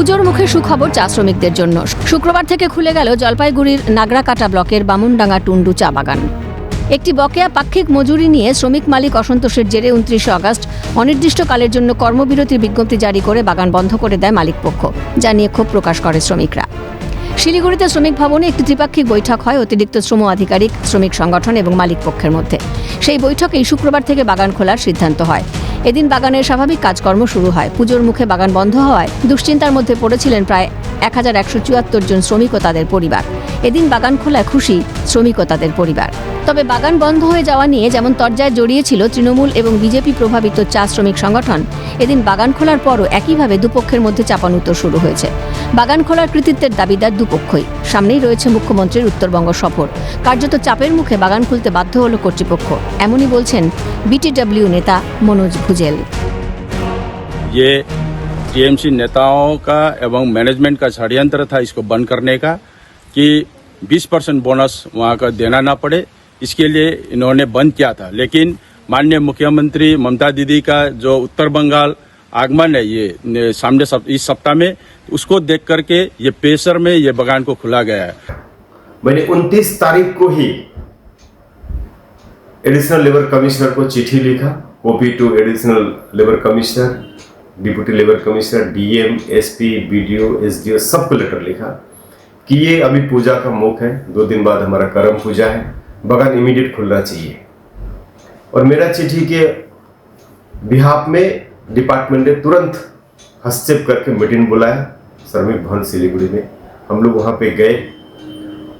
পুজোর মুখে সুখবর চা শ্রমিকদের জন্য। শুক্রবার থেকে খুলে গেল জলপাইগুড়ির নাগরাকাটা ব্লকের বামুনডাঙ্গা টুন্ডু চা বাগান। একটি বকেয়া পাক্ষিক মজুরি নিয়ে শ্রমিক মালিক অসন্তোষের জেরে উনত্রিশে আগস্ট অনির্দিষ্টকালের জন্য কর্মবিরতির বিজ্ঞপ্তি জারি করে বাগান বন্ধ করে দেয় মালিকপক্ষ, যা নিয়ে ক্ষোভ প্রকাশ করে শ্রমিকরা। শিলিগুড়িতে শ্রমিক ভবনে একটি ত্রিপাক্ষিক বৈঠক হয় অতিরিক্ত শ্রম আধিকারিক, শ্রমিক সংগঠন এবং মালিক পক্ষের মধ্যে। সেই বৈঠকেই শুক্রবার থেকে বাগান খোলার সিদ্ধান্ত হয়। এদিন বাগানের স্বাভাবিক কাজকর্ম শুরু হয়। পুজোর মুখে বাগান বন্ধ হওয়ায় দুশ্চিন্তার মধ্যে পড়েছিলেন প্রায় এক হাজার একশো চুয়াত্তর জন শ্রমিক ও তাদের পরিবার। এদিন বাগান খোলায় খুশি শ্রমিক ও তাদের পরিবার। তবে বাগান বন্ধ হয়ে যাওয়া নিয়ে যেমন তরজায় জড়িয়েছিল তৃণমূল এবং বিজেপি প্রভাবিত চা শ্রমিক সংগঠন এদিন বাগান খোলার পরও একইভাবে দুপক্ষের মধ্যে চাপানুত্তর শুরু হয়েছে বাগান খোলার কৃতিত্বের দাবিদার দুপক্ষই সামনেই রয়েছে মুখ্যমন্ত্রীর উত্তরবঙ্গ সফর কার্যত চাপের মুখে বাগান খুলতে বাধ্য হল কর্তৃপক্ষ এমনই বলছেন বিটিডব্লিউ নেতা মনোজ ভুজেল ये टीएमसी नेताओं का एवं मैनेजमेंट का षड्यंत्र था इसको बंद करने का कि 20 परसेंट बोनस वहाँ का देना ना पड़े इसके लिए इन्होंने बंद किया था। लेकिन माननीय मुख्यमंत्री ममता दीदी का जो उत्तर बंगाल आगमन है ये सामने सप, इस सप्ताह में उसको देख करके ये पेशर में ये बगान को खुला गया है। मैंने 29 तारीख को ही एडिशनल लेबर कमिश्नर को चिट्ठी लिखा copy to additional labour commissioner deputy labour commissioner DM SP BDO SDO सबको लेटर लिखा कि ये अभी पूजा का मुख है। दो दिन बाद हमारा करम पूजा है। बगान इमीडिएट खुलना चाहिए और मेरा चिट्ठी के बिहाफ में डिपार्टमेंट ने तुरंत हस्तक्षेप करके मीटिंग बुलाया श्रमिक भवन सिलीगुड़ी में हम लोग वहाँ पे गए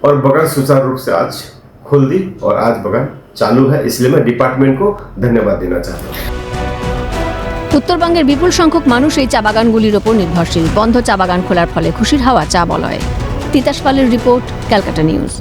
और बगान सुचारू रूप से आज खोल दी और आज बगान चालू है इसलिए मैं डिपार्टमेंट को धन्यवाद देना चाहता हूँ উত্তরবঙ্গের বিপুল সংখ্যক মানুষ এই চা বাগানগুলির ওপর নির্ভরশীল বন্ধ চা বাগান খোলার ফলে খুশির হাওয়া চা বলয় তিতাস পালের রিপোর্ট ক্যালকাটা নিউজ